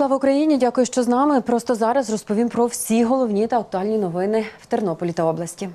Слава Україні! Дякую, що з нами. Просто зараз розповім про всі головні та актуальні новини в Тернополі та області.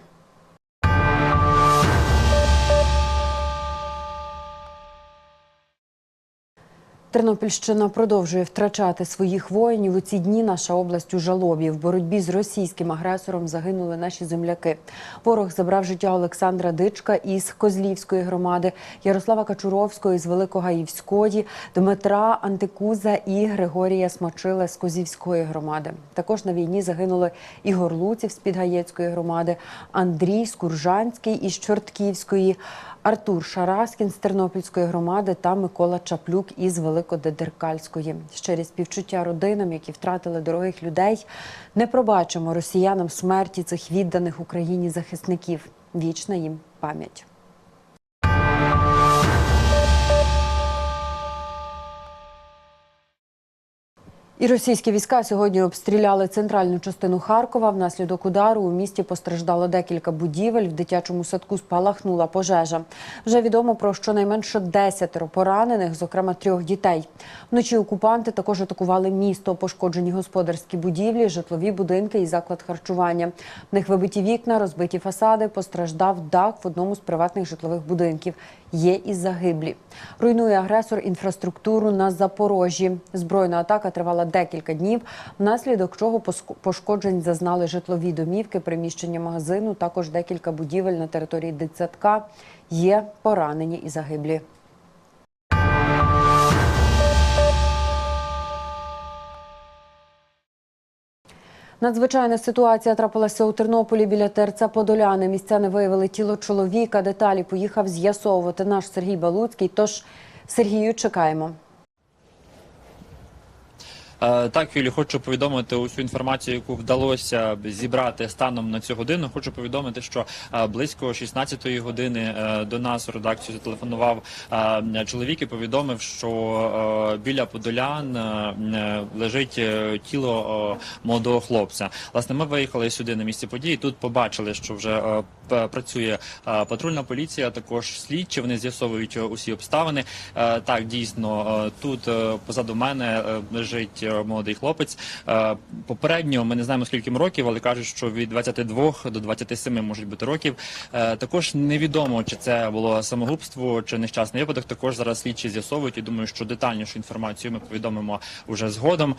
Тернопільщина продовжує втрачати своїх воїнів. У ці дні наша область у жалобі. В боротьбі з російським агресором загинули наші земляки. Ворог забрав життя Олександра Дичка із Козлівської громади, Ярослава Качуровського із Великогаївської, Дмитра Антикуза і Григорія Смочила з Козівської громади. Також на війні загинули Ігор Луців з Підгаєцької громади, Андрій Скуржанський із Чортківської. Артур Шараскін з Тернопільської громади та Микола Чаплюк із Великодедеркальської. Щирі співчуття родинам, які втратили дорогих людей. Не пробачимо росіянам смерті цих відданих Україні захисників. Вічна їм пам'ять. І російські війська сьогодні обстріляли центральну частину Харкова. Внаслідок удару у місті постраждало декілька будівель. В дитячому садку спалахнула пожежа. Вже відомо про щонайменше десятеро поранених, зокрема трьох дітей. Вночі окупанти також атакували місто. Пошкоджені господарські будівлі, житлові будинки і заклад харчування. В них вибиті вікна, розбиті фасади. Постраждав дах в одному з приватних житлових будинків. Є і загиблі. Руйнує агресор інфраструктуру на Запорожжі. Збройна атака тривала декілька днів, внаслідок чого пошкоджень зазнали житлові домівки, приміщення магазину, також декілька будівель на території дитсадка. Є поранені і загиблі. Надзвичайна ситуація трапилася у Тернополі біля ТРЦ Подоляни. Містяни виявили тіло чоловіка. Деталі поїхав з'ясовувати наш Сергій Балуцький. Тож Сергію чекаємо. Е, Так, Юлі, хочу повідомити усю інформацію, яку вдалося зібрати станом на цю годину. Хочу повідомити, що е, близько 16-ї години е, до нас у редакцію зателефонував чоловік і повідомив, що біля Подолян лежить тіло молодого хлопця. Власне, ми виїхали сюди на місце події. Тут побачили, що вже працює патрульна поліція, також слідчі. Вони з'ясовують усі обставини. Так, дійсно, тут позаду мене лежить е, молодий хлопець. Е, Попередньо ми не знаємо скільки років, але кажуть, що від 22 до 27 можуть бути років. Е, Також невідомо, чи це було самогубство чи нещасний випадок. Також зараз слідчі з'ясовують і думаю, що детальнішу інформацію ми повідомимо вже згодом.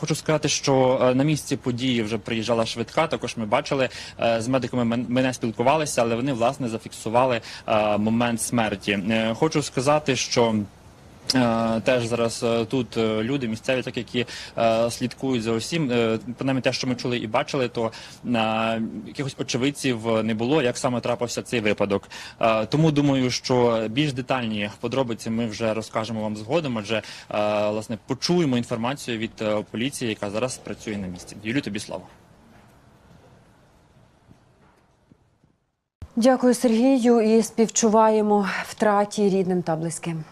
Хочу сказати, що на місці події вже приїжджала швидка. Також ми бачили з медиками. Ми не спілкувалися, але вони власне зафіксували момент смерті. Хочу сказати, що. Е, Теж зараз е, тут е, люди місцеві, так які слідкують за усім. Принаймні те, що ми чули і бачили, то якихось очевидців не було, як саме трапився цей випадок. Тому думаю, що більш детальні подробиці ми вже розкажемо вам згодом. Адже власне почуємо інформацію від поліції, яка зараз працює на місці. Юлю, тобі слово. Дякую, Сергію, і співчуваємо втраті рідним та близьким.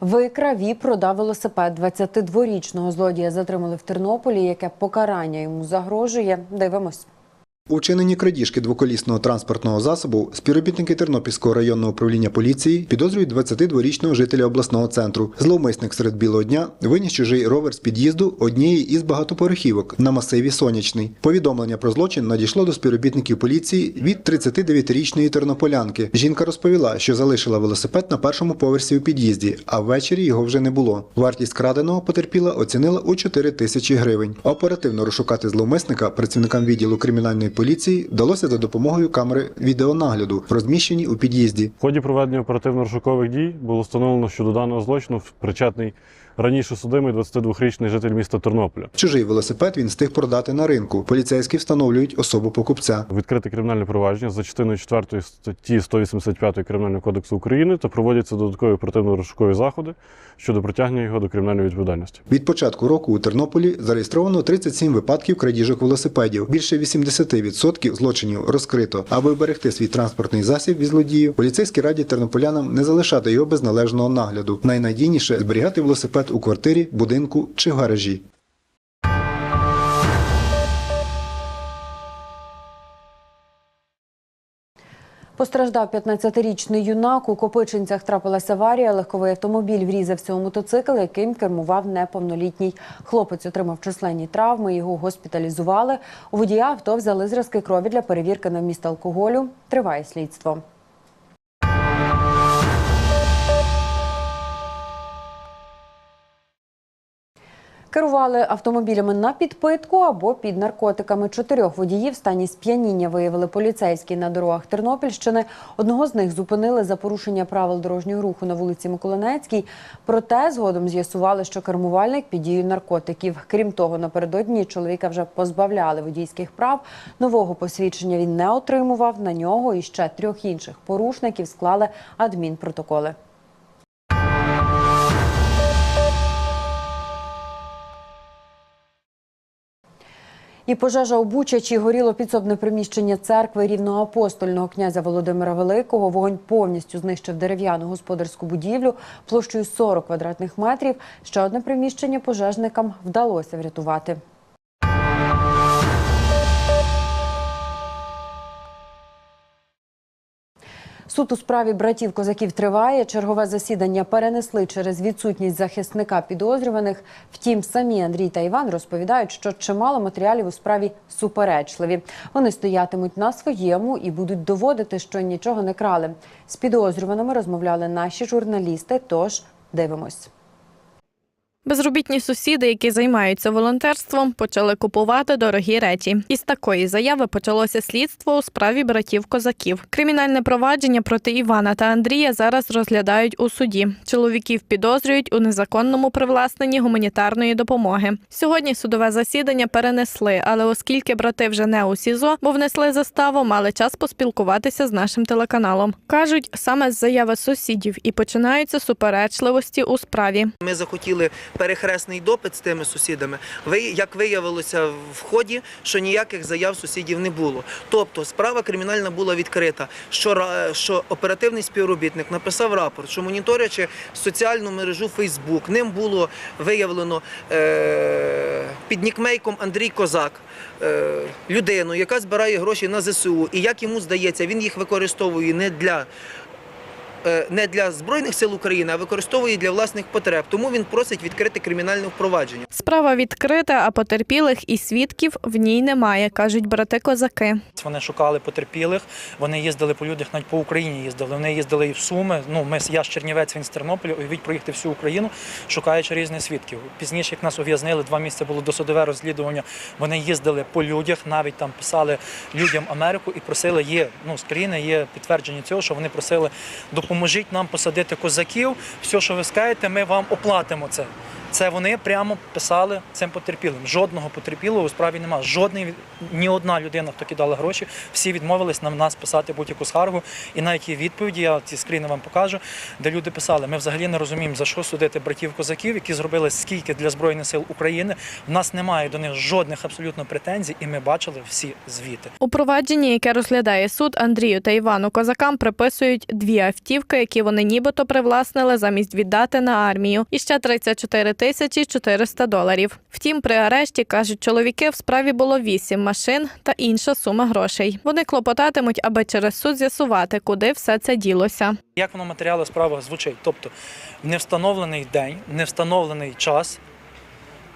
Викра ВІП продав велосипед 22-річного злодія затримали в Тернополі. Яке покарання йому загрожує? Дивимось. У вчиненні крадіжки двоколісного транспортного засобу співробітники Тернопільського районного управління поліції підозрюють 22-річного жителя обласного центру. Зловмисник серед білого дня виніс чужий ровер з під'їзду однієї із багатоповерхівок на масиві Сонячний. Повідомлення про злочин надійшло до співробітників поліції від 39-річної тернополянки. Жінка розповіла, що залишила велосипед на першому поверсі у під'їзді, а ввечері його вже не було. Вартість краденого потерпіла оцінила у 4 тисячі гривень. Оперативно розшукати зловмисника працівникам відділу кримінальної поліції вдалося за допомогою камери відеонагляду, розміщені у під'їзді. В ході проведення оперативно-розшукових дій було встановлено, що до даного злочину причетний раніше судимий 22-річний житель міста Тернополя. Чужий велосипед він встиг продати на ринку. Поліцейські встановлюють особу покупця. Відкрите кримінальне провадження за частиною 4 статті 185 Кримінального кодексу України та проводяться додаткові оперативно-розшукові заходи щодо притягнення його до кримінальної відповідальності. Від початку року у Тернополі зареєстровано 37 випадків крадіжок велосипедів. Більше 80% злочинів розкрито. Аби вберегти свій транспортний засіб від злодіїв, поліцейські радять тернополянам не залишати його без належного нагляду. Найнадійніше зберігати велосипед у квартирі, будинку чи гаражі. Постраждав 15-річний юнак. У Копичинцях трапилася аварія. Легковий автомобіль врізався у мотоцикл, яким кермував неповнолітній. Хлопець отримав численні травми. Його госпіталізували. У водія авто взяли зразки крові для перевірки на вміст алкоголю. Триває слідство. Керували автомобілями на підпитку або під наркотиками. Чотирьох водіїв в стані сп'яніння виявили поліцейські на дорогах Тернопільщини. Одного з них зупинили за порушення правил дорожнього руху на вулиці Миколинецькій. Проте згодом з'ясували, що кермувальник під дією наркотиків. Крім того, напередодні чоловіка вже позбавляли водійських прав. Нового посвідчення він не отримував. На нього і ще трьох інших порушників склали адмінпротоколи. І пожежа у Бучачі горіло підсобне приміщення церкви рівноапостольного князя Володимира Великого. Вогонь повністю знищив дерев'яну господарську будівлю площею 40 квадратних метрів. Ще одне приміщення пожежникам вдалося врятувати. Суд у справі братів козаків триває. Чергове засідання перенесли через відсутність захисника підозрюваних. Втім, самі Андрій та Іван розповідають, що чимало матеріалів у справі суперечливі. Вони стоятимуть на своєму і будуть доводити, що нічого не крали. З підозрюваними розмовляли наші журналісти. Тож дивимось. Безробітні сусіди, які займаються волонтерством, почали купувати дорогі речі. Із такої заяви почалося слідство у справі братів козаків. Кримінальне провадження проти Івана та Андрія зараз розглядають у суді. Чоловіків підозрюють у незаконному привласненні гуманітарної допомоги. Сьогодні судове засідання перенесли, але оскільки брати вже не у СІЗО, бо внесли заставу, мали час поспілкуватися з нашим телеканалом. кажуть, саме з заяви сусідів і починаються суперечливості у справі. Ми захотіли перехресний допит з тими сусідами. Як виявилося в ході, що ніяких заяв сусідів не було. Тобто справа кримінальна була відкрита. Що, оперативний співробітник написав рапорт, що моніторячи соціальну мережу Фейсбук, ним було виявлено е- під нікмейком Андрій Козак. е, Людину, яка збирає гроші на ЗСУ, і як йому здається, він їх використовує не для не для Збройних сил України, а використовує для власних потреб. Тому він просить відкрити кримінальне впровадження. Справа відкрита, а потерпілих і свідків в ній немає, кажуть брати козаки. Вони шукали потерпілих, вони їздили по людях, навіть по Україні їздили. Вони їздили і в Суми. Ну, ми, з- я з Чернівець, він з Тернополя, уявіть проїхати всю Україну, шукаючи різних свідків. Пізніше, як нас ув'язнили, два місяці було досудове розслідування. Вони їздили по людях, навіть там писали людям Америку і просили, є ну, скріни, є підтвердження цього, що вони просили, допоможіть нам посадити козаків. Все, що ви скажете, ми вам оплатимо це. Це вони прямо писали цим потерпілим. Жодного потерпілого у справі немає. Жодний ні одна людина, хто кидала гроші, всі відмовились на нас писати будь-яку скаргу. І навіть є відповіді, я ці скріни вам покажу, де люди писали: ми взагалі не розуміємо, за що судити братів козаків, які зробили скільки для збройних сил України. В нас немає до них жодних абсолютно претензій, і ми бачили всі звіти. У провадженні, яке розглядає суд, Андрію та Івану козакам приписують дві автівки, які вони нібито привласнили замість віддати на армію, і ще 34 тисячі 400 доларів. Втім, при арешті кажуть, чоловіки в справі було вісім машин та інша сума грошей. Вони клопотатимуть, аби через суд з'ясувати, куди все це ділося. Як воно матеріали справи звучить? Тобто не встановлений день, не встановлений час,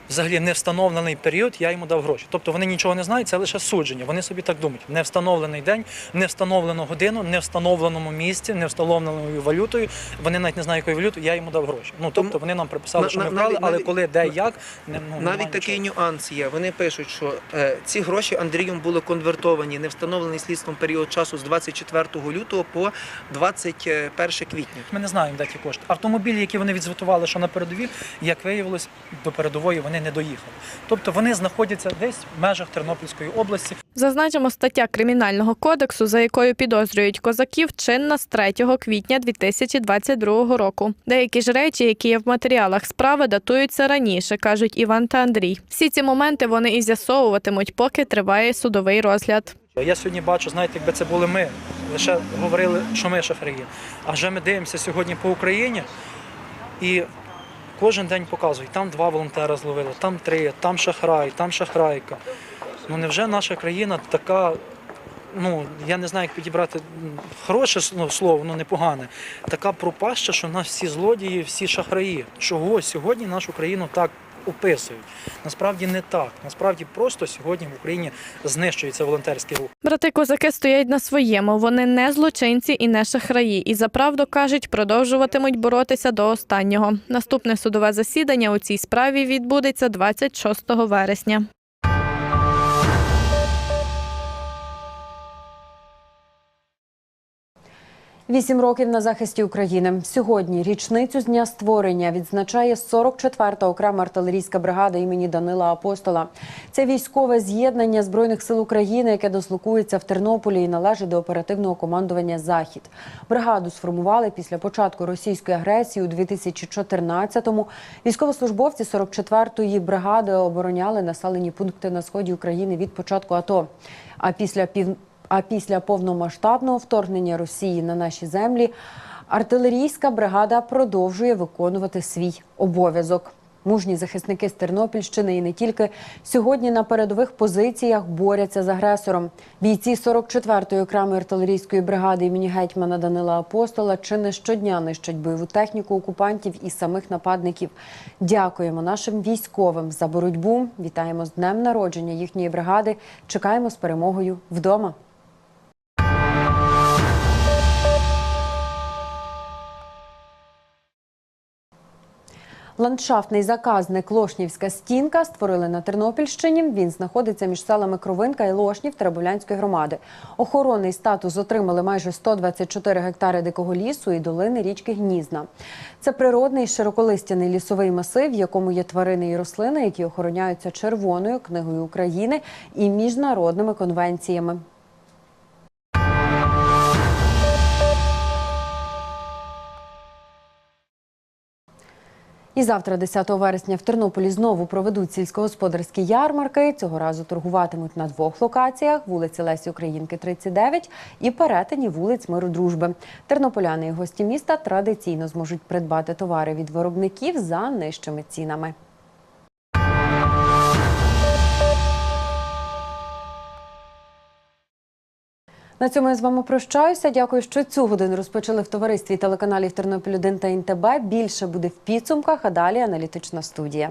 взагалі не встановлений період, я йому дав гроші. Тобто вони нічого не знають, це лише судження. Вони собі так думають. Не встановлений день, не встановлену годину, не встановленому місці, не встановленою валютою. Вони навіть не знають, якою валютою, я йому дав гроші. Ну тобто вони нам приписали, що ми навіть- але коли, де, як, не, ну, Навіть такий нічого. нюанс є. Вони пишуть, що е, ці гроші Андрієм були конвертовані, не встановлений слідством період часу з 24 лютого по 21 квітня. Ми не знаємо, де ті кошти. Автомобілі, які вони відзвітували, що на передовій, як виявилось, до передової вони не доїхали. Тобто вони знаходяться десь в межах Тернопільської області. Зазначимо, стаття Кримінального кодексу, за якою підозрюють козаків, чинна з 3 квітня 2022 року. Деякі ж речі, які є в матеріалах справи, датуються раніше, кажуть Іван та Андрій. Всі ці моменти вони і з'ясовуватимуть, поки триває судовий розгляд. Я сьогодні бачу, знаєте, якби це були ми, лише говорили, що ми шахраї. А вже ми дивимося сьогодні по Україні і кожен день показують, там два волонтера зловили, там три, там шахрай, там шахрайка. Ну невже наша країна така ну я не знаю, як підібрати хороше ну, слово, ну непогане. Така пропаща, що нас всі злодії, всі шахраї. Чого сьогодні нашу країну так описують? Насправді не так. Насправді просто сьогодні в Україні знищується волонтерський рух. Брати козаки стоять на своєму. Вони не злочинці і не шахраї. І за правду кажуть, продовжуватимуть боротися до останнього. Наступне судове засідання у цій справі відбудеться 26 вересня. Вісім років на захисті України. Сьогодні річницю з дня створення відзначає 44-та окрема артилерійська бригада імені Данила Апостола. Це військове з'єднання збройних сил України, яке дислокується в Тернополі і належить до оперативного командування Захід. Бригаду сформували після початку російської агресії у 2014-му. Військовослужбовці 44-ї бригади обороняли населені пункти на сході України від початку АТО. А після пів а після повномасштабного вторгнення Росії на наші землі артилерійська бригада продовжує виконувати свій обов'язок. Мужні захисники з Тернопільщини і не тільки сьогодні на передових позиціях борються з агресором. Бійці 44-ї окремої артилерійської бригади імені гетьмана Данила Апостола чи не щодня нищать бойову техніку окупантів і самих нападників. Дякуємо нашим військовим за боротьбу. Вітаємо з днем народження їхньої бригади. Чекаємо з перемогою вдома. Ландшафтний заказник Лошнівська стінка створили на Тернопільщині. Він знаходиться між селами Кровинка і Лошнів Теребулянської громади. Охоронний статус отримали майже 124 гектари дикого лісу і долини річки Гнізна. Це природний широколистяний лісовий масив, в якому є тварини і рослини, які охороняються Червоною книгою України і міжнародними конвенціями. І завтра, 10 вересня, в Тернополі знову проведуть сільськогосподарські ярмарки. Цього разу торгуватимуть на двох локаціях: вулиці Лесі Українки, 39 і перетині вулиць Миру Дружби. Тернополяни і гості міста традиційно зможуть придбати товари від виробників за нижчими цінами. На цьому я з вами прощаюся. Дякую, що цю годину розпочали в товаристві телеканалів Тернопіль 1 та НТБ. Більше буде в підсумках, а далі аналітична студія.